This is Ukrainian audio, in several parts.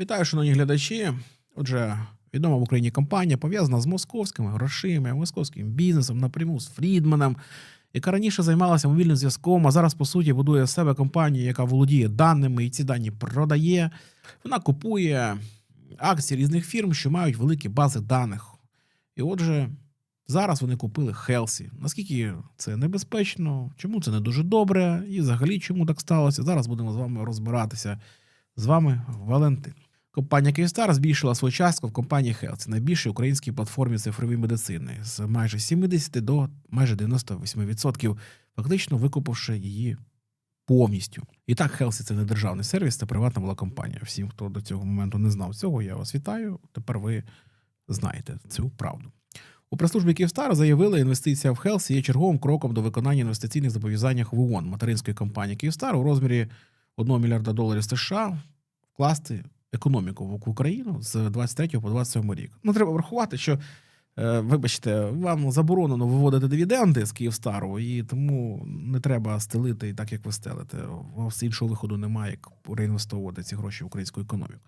Вітаю, шановні глядачі. Отже, відома в Україні компанія пов'язана з московськими грошима, московським бізнесом напряму з Фрідманом, яка раніше займалася мобільним зв'язком, а зараз, по суті, будує з себе компанію, яка володіє даними і ці дані продає. Вона купує акції різних фірм, що мають великі бази даних. І отже, зараз вони купили Хелсі. Наскільки це небезпечно, чому це не дуже добре, і взагалі чому так сталося? Зараз будемо з вами розбиратися. З вами Валентин. Компанія Київстар збільшила свою частку в компанії Health, найбільшій українській платформі цифрової медицини, з майже 70 до майже 98%, фактично викупивши її повністю. І так, Health – це не державний сервіс, це приватна була компанія. Всім, хто до цього моменту не знав цього, я вас вітаю. Тепер ви знаєте цю правду. У прес-службі Київстар заявили, інвестиція в Health є черговим кроком до виконання інвестиційних зобов'язань в ООН материнської компанії Київстар у розмірі 1 мільярда доларів США вкласти економіку в Україну з 23 по 27 рік. Ну, треба врахувати, що, е, вибачте, вам заборонено виводити дивіденди з Київстару, і тому не треба стелити так, як ви стелите. У вас іншого виходу немає, як реінвестовувати ці гроші в українську економіку.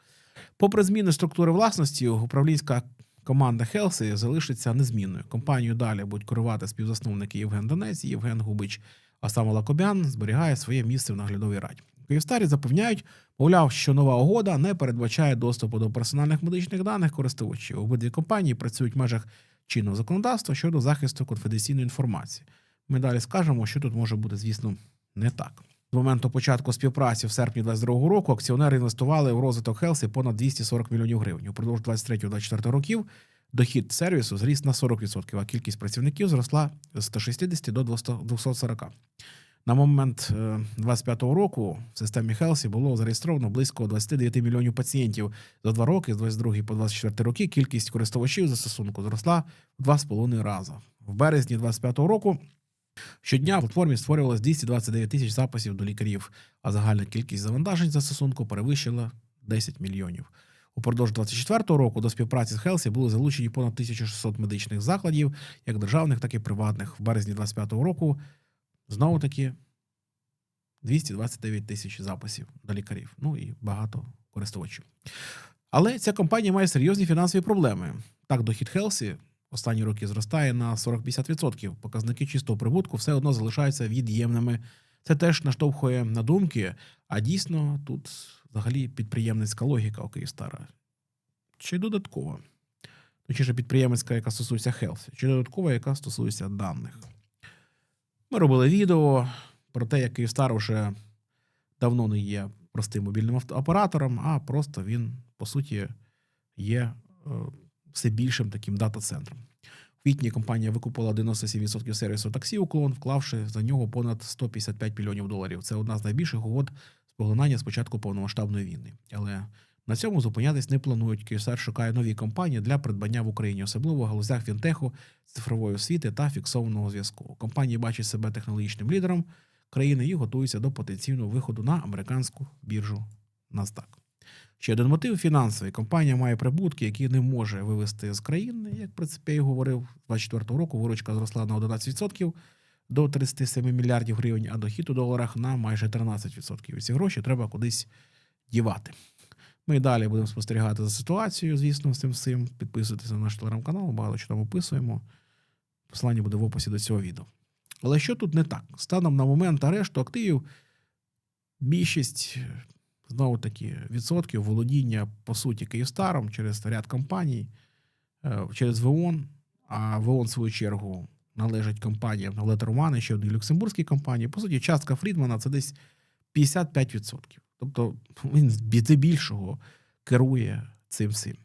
Попри зміни структури власності, управлінська команда Хелсі залишиться незмінною. Компанію далі будуть керувати співзасновники Євген Донець і Євген Губич, а сам Лакобян зберігає своє місце в наглядовій раді. Київстарі запевняють, мовляв, що нова угода не передбачає доступу до персональних медичних даних користувачів. Обидві компанії працюють в межах чинного законодавства щодо захисту конфіденційної інформації. Ми далі скажемо, що тут може бути, звісно, не так. З моменту початку співпраці в серпні 2022 року акціонери інвестували в розвиток Хелсі понад 240 мільйонів гривень. Упродовж 23-24 років дохід сервісу зріс на 40%, а кількість працівників зросла з 160 до 200 240. На момент е, 25-го року в системі Хелсі було зареєстровано близько 29 мільйонів пацієнтів. За два роки, з 22 по 24 роки, кількість користувачів застосунку зросла в 2,5 рази. В березні 25-го року щодня в платформі створювалось 229 тисяч записів до лікарів, а загальна кількість завантажень застосунку перевищила 10 мільйонів. Упродовж 24-го року до співпраці з Хелсі були залучені понад 1600 медичних закладів, як державних, так і приватних. В березні 25-го року знову таки 229 тисяч записів до лікарів. Ну і багато користувачів. Але ця компанія має серйозні фінансові проблеми. Так, дохід Хелсі останні роки зростає на 40-50%. Показники чистого прибутку все одно залишаються від'ємними. Це теж наштовхує на думки. А дійсно, тут взагалі підприємницька логіка у Київстара. Чи додаткова? Точніше, підприємницька, яка стосується Хелсі, чи додаткова, яка стосується даних. Ми робили відео про те, як Київстар вже давно не є простим мобільним оператором, а просто він, по суті, є е, все більшим таким дата-центром. В квітні компанія викупила 97% сервісу таксі уклон, вклавши за нього понад 155 мільйонів доларів. Це одна з найбільших угод з поглинання з повномасштабної війни. Але на цьому зупинятись не планують. Київстар шукає нові компанії для придбання в Україні, особливо в галузях фінтеху, цифрової освіти та фіксованого зв'язку. Компанії бачать себе технологічним лідером країни і готуються до потенційного виходу на американську біржу NASDAQ. Ще один мотив фінансовий. Компанія має прибутки, які не може вивести з країни. Як в принципі я і говорив, з 24 року виручка зросла на 11% до 37 мільярдів гривень, а дохід у доларах на майже 13%. І ці гроші треба кудись дівати. Ми і далі будемо спостерігати за ситуацією, звісно, з цим всім. Підписуйтесь на наш телеграм-канал, багато що там описуємо. Посилання буде в описі до цього відео. Але що тут не так? Станом на момент арешту активів більшість знову таки відсотків володіння по суті Київстаром через ряд компаній, е, через ВОН, а ВОН, в свою чергу, належить компаніям Летермани, ще одній люксембурзькій компанії. По суті, частка Фрідмана це десь 55%. Тобто він здебільшого керує цим всім.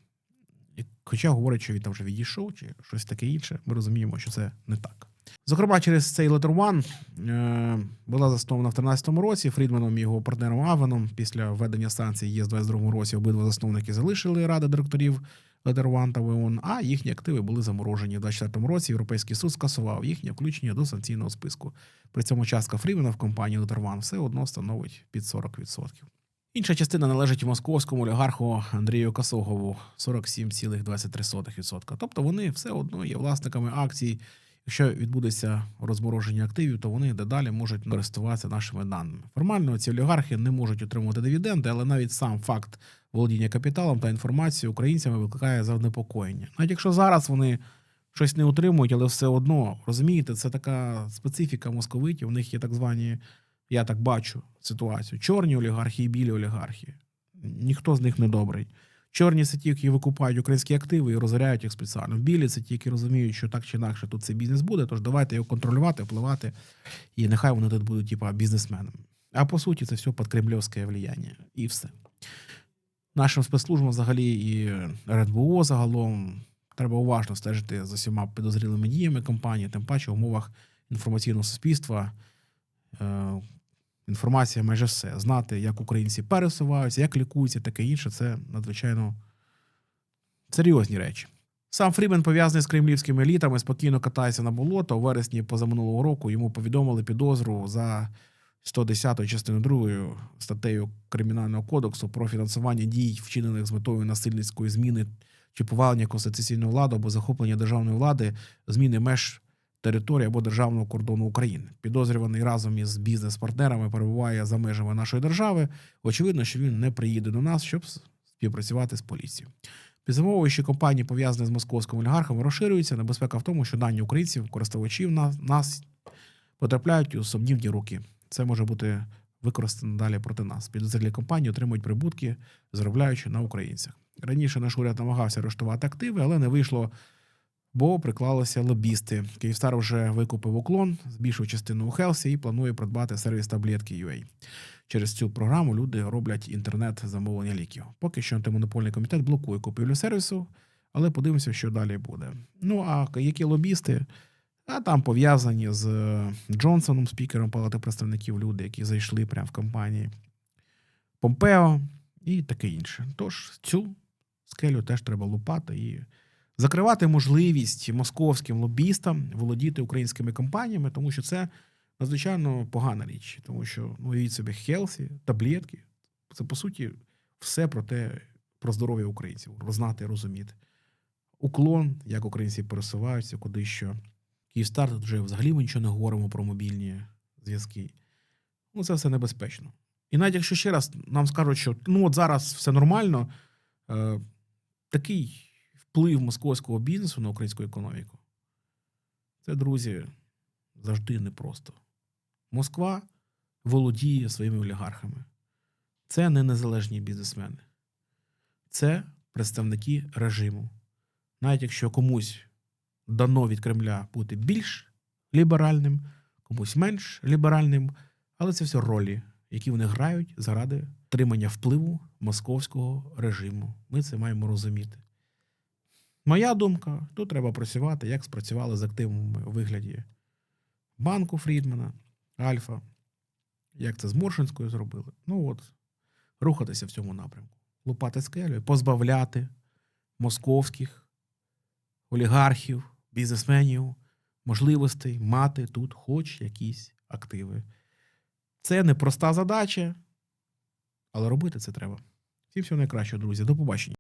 Хоча говорять, що він там вже відійшов, чи щось таке інше, ми розуміємо, що це не так. Зокрема, через цей Letter One е, була заснована в 2013 році Фрідманом і його партнером Авеном. Після введення санкцій ЄС в 22 році обидва засновники залишили ради директорів Letter One та ВОН, а їхні активи були заморожені. У 2024 році Європейський суд скасував їхнє включення до санкційного списку. При цьому частка Фрідмана в компанії Letter One все одно становить під 40%. Інша частина належить московському олігарху Андрію Касогову 47,23%. Тобто вони все одно є власниками акцій. Якщо відбудеться розмороження активів, то вони дедалі можуть користуватися нашими даними. Формально ці олігархи не можуть отримувати дивіденди, але навіть сам факт володіння капіталом та інформацією українцями викликає занепокоєння. Навіть якщо зараз вони щось не утримують, але все одно, розумієте, це така специфіка московитів. У них є так звані, я так бачу ситуацію: чорні олігархи і білі олігархи. Ніхто з них не добрий. Чорні це ті, які викупають українські активи і розоряють їх спеціально. Білі це ті, які розуміють, що так чи інакше тут цей бізнес буде, тож давайте його контролювати, впливати, і нехай вони тут будуть, типа, бізнесменами. А по суті, це все підкремльовське влияння. І все. Нашим спецслужбам взагалі і РНБО загалом треба уважно стежити за всіма підозрілими діями компанії, тим паче в умовах інформаційного суспільства. Е, інформація майже все. Знати, як українці пересуваються, як лікуються, таке інше це надзвичайно серйозні речі. Сам Фрімен пов'язаний з кремлівськими елітами, спокійно катається на болото. У вересні позаминулого року йому повідомили підозру за 110 частиною 2 статтею Кримінального кодексу про фінансування дій, вчинених з метою насильницької зміни чи повалення конституційної влади або захоплення державної влади, зміни меж території або державного кордону України. Підозрюваний разом із бізнес-партнерами перебуває за межами нашої держави. Очевидно, що він не приїде до нас, щоб співпрацювати з поліцією. Підсумовуючи компанії, пов'язані з московськими олігархами, розширюється. Небезпека в тому, що дані українців, користувачів нас, нас потрапляють у сумнівні руки. Це може бути використано далі проти нас. Підозрілі компанії отримують прибутки, заробляючи на українцях. Раніше наш уряд намагався арештувати активи, але не вийшло, бо приклалися лобісти. Київстар вже викупив уклон, збільшив частину у Хелсі і планує придбати сервіс таблетки UA. Через цю програму люди роблять інтернет-замовлення ліків. Поки що антимонопольний комітет блокує купівлю сервісу, але подивимося, що далі буде. Ну а які лобісти? А там пов'язані з е, Джонсоном, спікером Палати представників, люди, які зайшли прямо в компанії Помпео і таке інше. Тож цю скелю теж треба лупати і закривати можливість московським лобістам володіти українськими компаніями, тому що це надзвичайно погана річ. Тому що ну, уявіть собі Хелсі, таблетки. Це по суті все про те, про здоров'я українців, знати, розуміти. Уклон, як українці пересуваються, куди що. Київстар тут вже взагалі ми нічого не говоримо про мобільні зв'язки. Ну, це все небезпечно. І навіть якщо ще раз нам скажуть, що ну от зараз все нормально, е, такий вплив московського бізнесу на українську економіку, це, друзі, завжди непросто. Москва володіє своїми олігархами. Це не незалежні бізнесмени, це представники режиму. Навіть якщо комусь дано від Кремля бути більш ліберальним, комусь менш ліберальним, але це все ролі, які вони грають заради тримання впливу московського режиму. Ми це маємо розуміти. Моя думка: тут треба працювати, як спрацювали з активами у вигляді банку Фрідмана, Альфа, як це з Моршинською зробили. Ну от, рухатися в цьому напрямку, лупати скелю, позбавляти московських олігархів, бізнесменів можливостей мати тут хоч якісь активи. Це непроста задача, але робити це треба. Всім всього найкращого, друзі. До побачення.